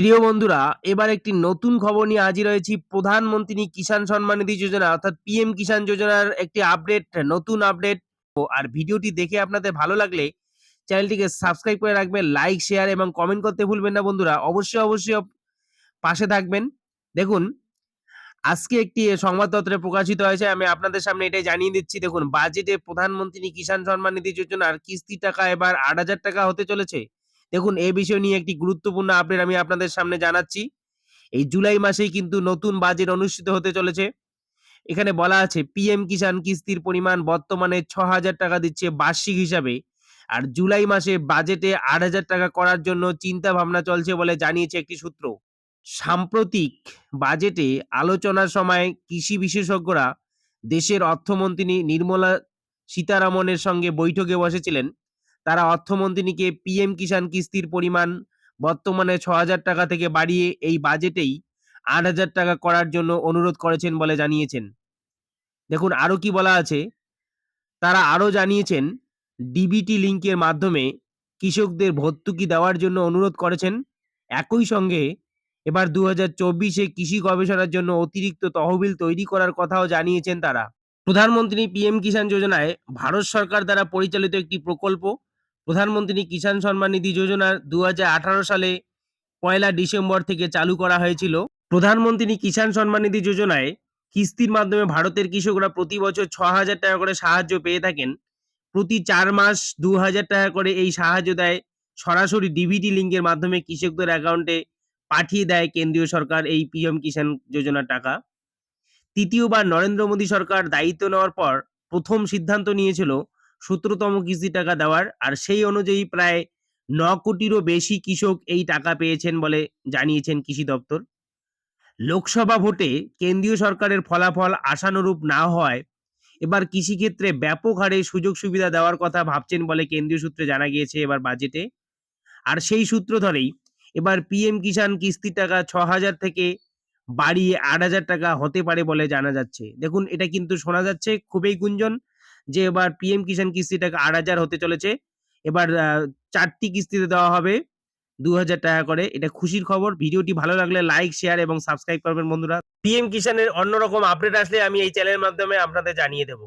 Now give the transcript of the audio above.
প্রিয় বন্ধুরা, এবার একটি নতুন খবর নিয়ে হাজির হয়েছি। প্রধানমন্ত্রী কিষাণ সম্মান নিধি যোজনা, অর্থাৎ পিএম কিষাণ যোজনার একটি আপডেট, নতুন আপডেট। আর ভিডিওটি দেখে আপনাদের ভালো লাগলে চ্যানেলটিকে সাবস্ক্রাইব করে রাখবেন, লাইক, শেয়ার এবং কমেন্ট করতে ভুলবেন না বন্ধুরা। অবশ্যই অবশ্যই পাশে থাকবেন। দেখুন, আজকে একটি সংবাদপত্রে প্রকাশিত হয়েছে, আমি আপনাদের সামনে এটাই জানিয়ে দিচ্ছি। দেখুন, বাজেটে প্রধানমন্ত্রী কিষাণ সম্মান নিধি যোজনার কিস্তি টাকা এবার আট হাজার টাকা হতে চলেছে। দেখুন এই বিষয় নিয়ে একটি গুরুত্বপূর্ণ আপডেট আমি আপনাদের সামনে জানাচ্ছি। এই জুলাই মাসেই কিন্তু নতুন বাজেট অনুষ্ঠিত হতে চলেছে। এখানে বলা আছে পিএম কিষাণ কিস্তির পরিমাণ বর্তমানে ছ হাজার টাকা দিচ্ছে বার্ষিক হিসাবে। আর জুলাই মাসে বাজেটে আট হাজার টাকা করার জন্য চিন্তা ভাবনা চলছে বলে জানিয়েছে একটি সূত্র। সাম্প্রতিক বাজেটে আলোচনার সময় কৃষি বিশেষজ্ঞরা দেশের অর্থমন্ত্রী নির্মলা সীতারামনের সঙ্গে বৈঠকে বসেছিলেন। তারা অর্থমন্ত্রীকে পিএম কিষাণ কিস্তির পরিমাণ বর্তমানে ছ হাজার টাকা থেকে বাড়িয়ে এই বাজেটেই আট হাজার টাকা করার জন্য অনুরোধ করেছেন বলে জানিয়েছেন। দেখুন আরও কি বলা আছে? তারা আরও জানিয়েছেন ডিবিটি লিঙ্কের মাধ্যমে কৃষকদের ভর্তুকি দেওয়ার জন্য অনুরোধ করেছেন। একই সঙ্গে এবার দু হাজার চব্বিশে কৃষি গবেষণার জন্য অতিরিক্ত তহবিল তৈরি করার কথাও জানিয়েছেন তারা। প্রধানমন্ত্রী পিএম কিষাণ যোজনায় ভারত সরকার দ্বারা পরিচালিত একটি প্রকল্প প্রধানমন্ত্রী কিষাণ সম্মান নিধি যোজনা দুহাজার আঠারো সালে পয়লা ডিসেম্বর থেকে চালু করা হয়েছিল। প্রধানমন্ত্রী কিষাণ সম্মান নিধি যোজনায় কিস্তির মাধ্যমে ভারতের কৃষকরা প্রতি বছর ছ হাজার টাকা করে সাহায্য পেয়ে থাকেন। প্রতি চার মাস দু হাজার টাকা করে এই সাহায্য দেয়। সরাসরি ডিবিটি লিঙ্কের মাধ্যমে কৃষকদের অ্যাকাউন্টে পাঠিয়ে দেয় কেন্দ্রীয় সরকার এই পিএম কিষাণ যোজনার টাকা। তৃতীয়বার নরেন্দ্র মোদী সরকার দায়িত্ব নেওয়ার পর প্রথম সিদ্ধান্ত নিয়েছিল সতেরোতম কিস্তি টাকা দেওয়ার। আর সেই অনুযায়ী প্রায় ন কোটিরও বেশি কৃষক এই টাকা পেয়েছেন বলে জানিয়েছেন কৃষি দপ্তর। লোকসভা ভোটে কেন্দ্রীয় সরকারের ফলাফল আশানুরূপ না হওয়ায় এবার কৃষিক্ষেত্রে ব্যাপক হারে সুযোগ সুবিধা দেওয়ার কথা ভাবছেন বলে কেন্দ্রীয় সূত্রে জানা গিয়েছে এবার বাজেটে। আর সেই সূত্র ধরেই এবার পিএম কিষাণ কিস্তির টাকা ছ হাজার থেকে বাড়িয়ে আট হাজার টাকা হতে পারে বলে জানা যাচ্ছে। দেখুন, এটা কিন্তু শোনা যাচ্ছে, খুবই গুঞ্জন। যে এবার পিএম কিষাণ কিস্তি টাকে আট হাজার হতে চলেছে, এবার চারটি কিস্তিতে দেওয়া হবে দু হাজার টাকা করে। এটা খুশির খবর। ভিডিওটি ভালো লাগলে লাইক শেয়ার এবং সাবস্ক্রাইব করবেন বন্ধুরা। পিএম কিষাণের অন্যরকম আপডেট আসলে আমি এই চ্যানেলের মাধ্যমে আপনাদের জানিয়ে দেবো।